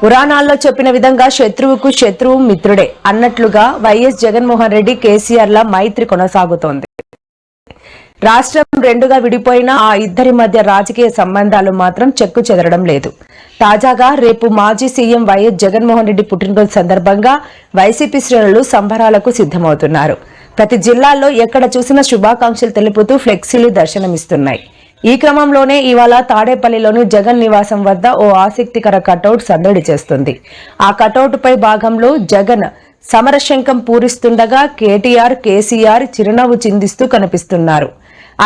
పురాణాల్లో చెప్పిన విధంగా శత్రువుకు శత్రువు మిత్రుడే అన్నట్లుగా వైఎస్ జగన్మోహన్ రెడ్డి కేసీఆర్ల మైత్రి కొనసాగుతోంది. రాష్ట్రం రెండుగా విడిపోయిన ఆ ఇద్దరి మధ్య రాజకీయ సంబంధాలు మాత్రం చెక్కు చెదరడం లేదు. తాజాగా రేపు మాజీ సీఎం వైఎస్ జగన్మోహన్ రెడ్డి పుట్టినరోజు సందర్భంగా వైసీపీ శ్రేణులు సంబరాలకు సిద్దమవుతున్నారు ప్రతి జిల్లాల్లో ఎక్కడ చూసినా శుభాకాంక్షలు తెలుపుతూ ఫ్లెక్సీలు దర్శనమిస్తున్నాయి. ఈ క్రమంలోనే ఇవాళ తాడేపల్లిలోని జగన్ నివాసం వద్ద ఓ ఆసక్తికర కటౌట్ సందడి చేస్తుంది. ఆ కటౌట్ పై భాగంలో జగన్ సమరశంఖం పూరిస్తుండగా కేటీఆర్ కేసీఆర్ చిరునవ్వు చిందిస్తూ కనిపిస్తున్నారు.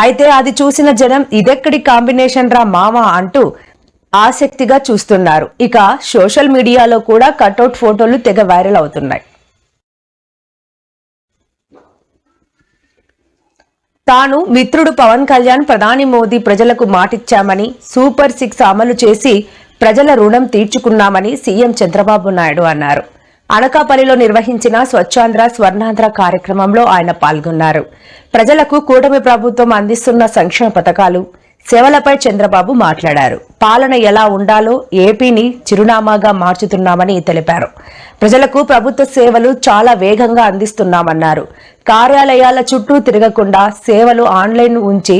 అయితే అది చూసిన జనం ఇదెక్కడి కాంబినేషన్ రా మామ అంటూ ఆసక్తిగా చూస్తున్నారు. ఇక సోషల్ మీడియాలో కూడా కటౌట్ ఫోటోలు తెగ వైరల్ అవుతున్నాయి. తాను మిత్రుడు పవన్ కళ్యాణ్ ప్రధాని మోదీ ప్రజలకు మాటిచ్చామని సూపర్ సిక్స్ అమలు చేసి ప్రజల రుణం తీర్చుకున్నామని సీఎం చంద్రబాబు నాయుడు అన్నారు. అనకాపల్లిలో నిర్వహించిన స్వచ్ఛాంధ్ర స్వర్ణాంధ్ర కార్యక్రమంలో ఆయన పాల్గొన్నారు. ప్రజలకు కూటమి ప్రభుత్వం అందిస్తున్న సంక్షేమ పథకాలు సేవలపై చంద్రబాబు మాట్లాడారు. పాలన ఎలా ఉండాలో ఏపీని చిరునామాగా మార్చుతున్నామని తెలిపారు. ప్రజలకు ప్రభుత్వ సేవలు చాలా వేగంగా అందిస్తున్నామన్నారు. కార్యాలయాల చుట్టూ తిరగకుండా సేవలు ఆన్లైన్ ఉంచి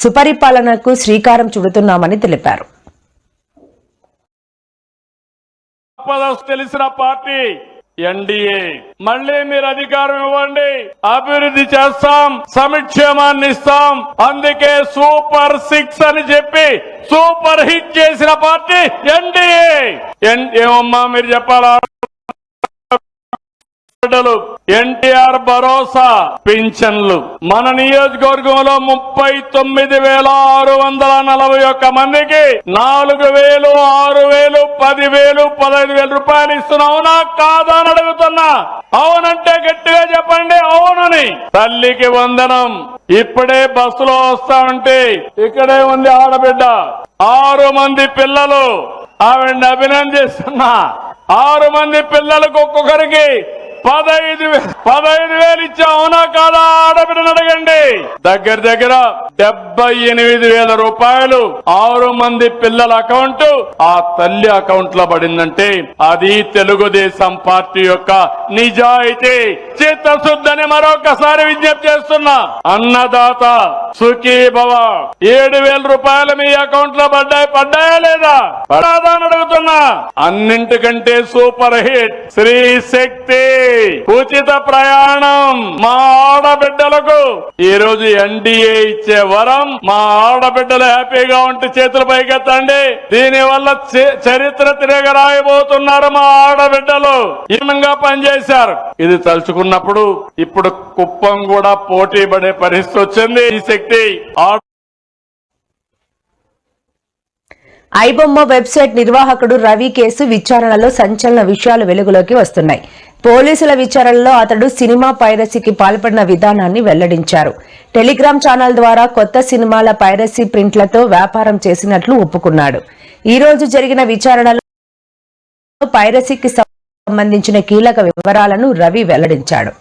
సుపరిపాలనకు శ్రీకారం చుడుతున్నామని తెలిపారు. తెలిసిన పార్టీ ఎన్డీఏ. మళ్ళీ మీరు అధికారం ఇవ్వండి. అభివృద్ధి చేస్తాం. సంక్షేమాన్ని ఇస్తాం. అందుకే సూపర్ సిక్స్ అని చెప్పి సూపర్ హిట్ చేసిన పార్టీ ఎన్డీఏ. ఎన్- ఏమమ్మా మీరు చెప్పాలా? బిడ్డలు ఎన్టీఆర్ భరోసా పింఛన్లు. మన నియోజకవర్గంలో ముప్పై తొమ్మిది వేల ఆరు వందల నలభై ఒక్క మందికి నాలుగు వేలు ఆరు వేలు పది వేలు పదహైదు వేల రూపాయలు ఇస్తున్నా అవునా కాదా అని అడుగుతున్నా. అవునంటే గట్టిగా చెప్పండి అవునని. తల్లికి వందనం. ఇప్పుడే బస్సులో వస్తా ఉంటే ఇక్కడే ఉంది ఆడబిడ్డ. ఆరు మంది పిల్లలు. ఆవిడ అభినందిస్తున్నా. ఆరు మంది పిల్లలకు ఒక్కొక్కరికి పదహైదు పదహైదు వేలు ఇచ్చా అవునా కాదా? ఆడబిడ్డను అడగండి. దగ్గర దగ్గర డెబ్బై ఎనిమిది వేల రూపాయలు ఆరు మంది పిల్లల అకౌంట్ ఆ తల్లి అకౌంట్లో పడిందంటే అది తెలుగుదేశం పార్టీ యొక్క నిజాయితీ. చిత్తశుద్ధని మరొకసారి విజ్ఞప్తి చేస్తున్నా. అన్నదాత సుఖీ భవ ఏడు వేల రూపాయలు మీ అకౌంట్లో పడ్డాయి పడ్డాయా లేదా? పడాదా అని అడుగుతున్నా. అన్నింటికంటే సూపర్ హిట్ శ్రీ శక్తి. ఉచిత ప్రయాణం మా ఆడబిడ్డలకు. ఈ రోజు ఎన్డీఏ ఇచ్చే వరం మా ఆడబిడ్డలు హ్యాపీగా ఉంటే చేతులు పైకెత్తండి. దీని వల్ల చరిత్ర చరిత్ర తిరగరాయబోతున్నారు మా ఆడబిడ్డలు. ఈమంగా పనిచేశారు. ఇది తలుచుకున్నప్పుడు ఇప్పుడు కుప్పం కూడా పోటీ పడే పరిస్థితి వచ్చింది. ఈ శక్తి ఆడ ఐబొమ్మ వెబ్సైట్ నిర్వాహకుడు రవి కేసు విచారణలో సంచలన విషయాలు వెలుగులోకి వస్తున్నాయి. పోలీసుల విచారణలో అతడు సినిమా పైరసీకి పాల్పడిన విధానాన్ని వెల్లడించారు. టెలిగ్రామ్ ఛానల్ ద్వారా కొత్త సినిమాల పైరసీ ప్రింట్లతో వ్యాపారం చేసినట్లు ఒప్పుకున్నాడు. ఈ రోజు జరిగిన విచారణలో పైరసీకి సంబంధించిన కీలక వివరాలను రవి వెల్లడించాడు.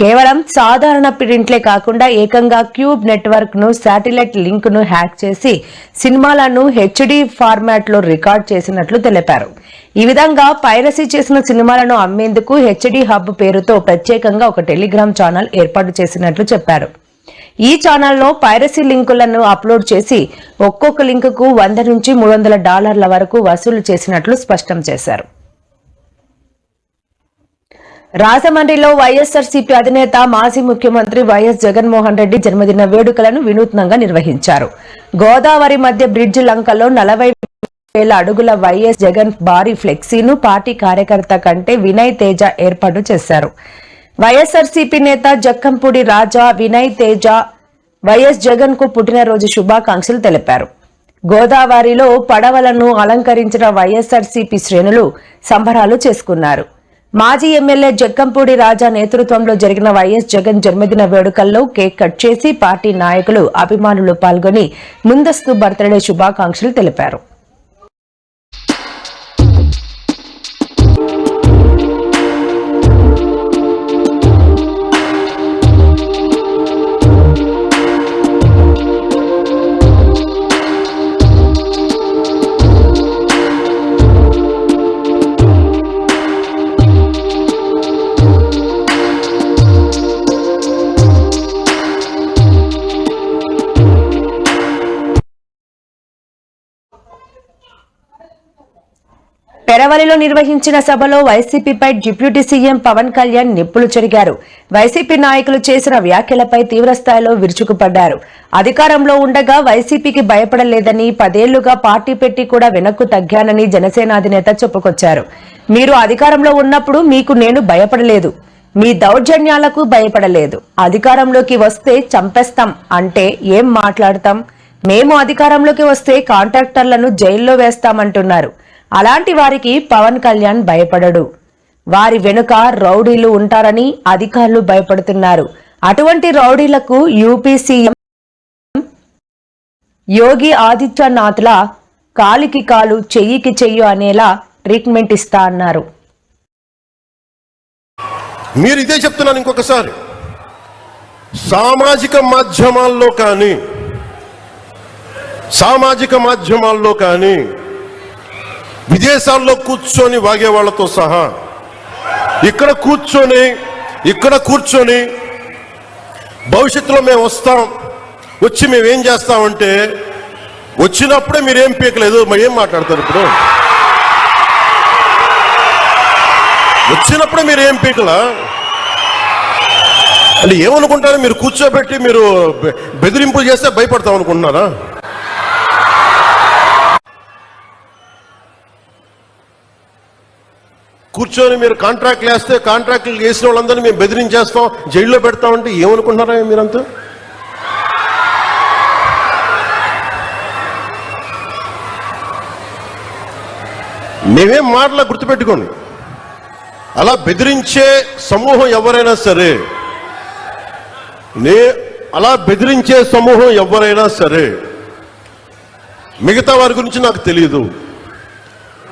కేవలం సాధారణ ప్రింట్లే కాకుండా ఏకంగా క్యూబ్ నెట్వర్క్ను శాటిలైట్ లింక్ను హ్యాక్ చేసి సినిమాలను హెచ్డి ఫార్మాట్లో రికార్డ్ చేసినట్లు తెలిపారు. ఈ విధంగా పైరసీ చేసిన సినిమాలను అమ్మేందుకు హెచ్డి హబ్ పేరుతో ప్రత్యేకంగా ఒక టెలిగ్రామ్ ఛానల్ ఏర్పాటు చేసినట్లు చెప్పారు. ఈ ఛానల్లో పైరసీ లింకులను అప్లోడ్ చేసి ఒక్కొక్క లింకుకు వంద నుంచి మూడు వందల డాలర్ల వరకు వసూలు చేసినట్లు స్పష్టం చేశారు. రాజమండ్రిలో వైఎస్ఆర్సీపీ అధినేత మాజీ ముఖ్యమంత్రి వైఎస్ జగన్మోహన్ రెడ్డి జన్మదిన వేడుకలను వినూత్నంగా నిర్వహించారు. గోదావరి మధ్య బ్రిడ్జ్ లంకలో నలభై వేల అడుగుల వైఎస్ జగన్ భారీ ఫ్లెక్సీను పార్టీ కార్యకర్త కంటే వినయ్ తేజ ఏర్పాటు చేశారు. వైఎస్ఆర్సీపీ నేత జక్కంపూడి రాజా వినయ్ తేజ వైఎస్ జగన్కు పుట్టినరోజు శుభాకాంక్షలు తెలిపారు. గోదావరిలో పడవలను అలంకరించిన వైఎస్ఆర్సీపీ శ్రేణులు సంబరాలు చేసుకున్నారు. మాజీ ఎమ్మెల్యే జక్కంపూడి రాజా నేతృత్వంలో జరిగిన వైఎస్ జగన్ జన్మదిన వేడుకల్లో కేక్ కట్ చేసి పార్టీ నాయకులు అభిమానులు పాల్గొని ముందస్తు బర్త్డే శుభాకాంక్షలు తెలిపారు. పెరవలిలో నిర్వహించిన సభలో వైసీపీపై డిప్యూటీ సీఎం పవన్ కళ్యాణ్ నిప్పులు చెరిగారు. వైసీపీ నాయకులు చేసిన వ్యాఖ్యలపై తీవ్రస్థాయిలో విరుచుకుపడ్డారు. అధికారంలో ఉండగా వైసీపీకి భయపడలేదని పదేళ్ళుగా పార్టీ పెట్టి కూడా వెనక్కు తగ్గానని జనసేన అధినేత చెప్పుకొచ్చారు. మీరు అధికారంలో ఉన్నప్పుడు మీకు నేను భయపడలేదు. మీ దౌర్జన్యాలకు భయపడలేదు. అధికారంలోకి వస్తే చంపేస్తాం అంటే ఏం మాట్లాడతాం? మేము అధికారంలోకి వస్తే కాంట్రాక్టర్లను జైల్లో వేస్తామంటున్నారు. అలాంటి వారికి పవన్ కళ్యాణ్ భయపడడు. వారి వెనుక రౌడీలు ఉంటారని అధికారులు భయపడుతున్నారు. అటువంటి రౌడీలకు యూపీ సీఎం యోగి ఆదిత్యనాథ్ల కాలికి కాలు చెయ్యికి చెయ్యి అనేలా ట్రీట్మెంట్ ఇస్తా అన్నారు. మీరు ఇదే చెప్తున్నాను ఇంకొకసారి. సామాజిక మాధ్యమాల్లో కానీ సామాజిక మాధ్యమాల్లో కానీ విదేశాల్లో కూర్చొని వాగే వాళ్ళతో సహా. ఇక్కడ కూర్చొని ఇక్కడ కూర్చొని భవిష్యత్తులో మేము వస్తాం వచ్చి మేమేం చేస్తామంటే వచ్చినప్పుడే మీరేం పీకలేదు మరి ఏం మాట్లాడతారు ఇప్పుడు? వచ్చినప్పుడే మీరు ఏం పీకలా? అంటే ఏమనుకుంటారు? మీరు కూర్చోబెట్టి మీరు బెదిరింపు బెదిరింపులు చేస్తే భయపడతాం అనుకుంటున్నారా? కూర్చొని మీరు కాంట్రాక్ట్లు వేస్తే కాంట్రాక్ట్లు వేసిన వాళ్ళందరినీ మేము బెదిరించేస్తాం జైల్లో పెడతామంటే ఏమనుకుంటున్నారా మీరంతా మేమేం మాటలా గుర్తుపెట్టుకోండి. అలా బెదిరించే సమూహం ఎవరైనా సరే నే అలా బెదిరించే సమూహం ఎవరైనా సరే మిగతా వారి గురించి నాకు తెలియదు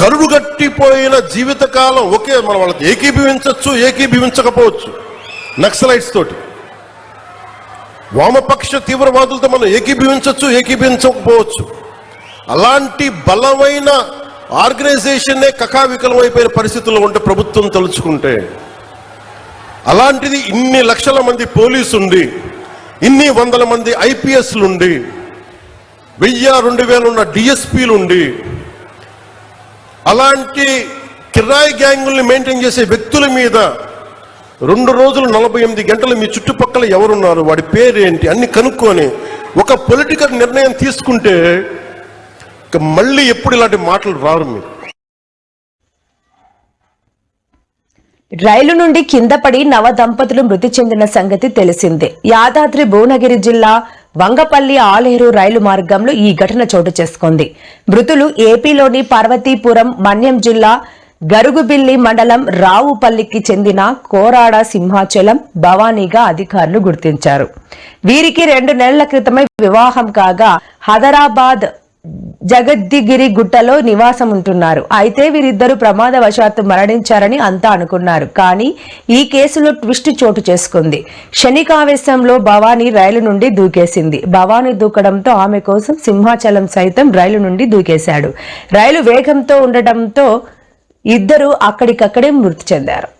కరుడు గట్టిపోయిన జీవితకాలం ఒకే మనం వాళ్ళకి ఏకీభవించవచ్చు ఏకీభవించకపోవచ్చు. నక్సలైట్స్ తోటి. వామపక్ష తీవ్రవాదులతో మనం ఏకీభవించవచ్చు ఏకీభవించకపోవచ్చు. అలాంటి బలమైన ఆర్గనైజేషన్నే కకావికలం అయిపోయిన పరిస్థితుల్లో ఉంటే ప్రభుత్వం తలుచుకుంటే అలాంటిది ఇన్ని లక్షల మంది పోలీసు ఉండి ఇన్ని వందల మంది ఐపీఎస్లు ఉండి వెయ్యి రెండు వేలు ఉన్న డిఎస్పీలు ఉండి అలాంటి కిరాయి గ్యాంగుల్ని మెయింటైన్ చేసే వ్యక్తుల మీద రెండు రోజులు నలభై ఎనిమిది గంటలు మీ చుట్టుపక్కల ఎవరున్నారు? వాడి పేరేంటి? అన్ని కనుక్కొని ఒక పొలిటికల్ నిర్ణయం తీసుకుంటే మళ్ళీ ఎప్పుడు ఇలాంటి మాటలు రారు మీరు. రైలు నుండి కింద పడి నవ దంపతులు మృతి చెందిన సంగతి తెలిసిందే. యాదాద్రి భువనగిరి జిల్లా వంగపల్లి ఆలేరు రైలు మార్గంలో ఈ ఘటన చోటు చేసుకుంది. మృతులు ఏపీలోని పార్వతీపురం మన్యం జిల్లా గరుగుబిల్లి మండలం రావుపల్లికి చెందిన కోరాడ సింహాచలం భవానీగా అధికారులు గుర్తించారు. వీరికి రెండు నెలల క్రితమే వివాహం కాగా హదరాబాద్ జగద్దిగిరి గుట్టలో నివాసం ఉంటున్నారు అయితే వీరిద్దరూ ప్రమాదవశాత్తు మరణించారని అంతా అనుకున్నారు. కానీ ఈ కేసులో ట్విస్ట్ చోటు చేసుకుంది. శనికావేశంలో భవానీ రైలు నుండి దూకేసింది. భవానీ దూకడంతో ఆమె కోసం సింహాచలం సైతం రైలు నుండి దూకేశాడు. రైలు వేగంతో ఉండటంతో ఇద్దరు అక్కడికక్కడే మృతి చెందారు.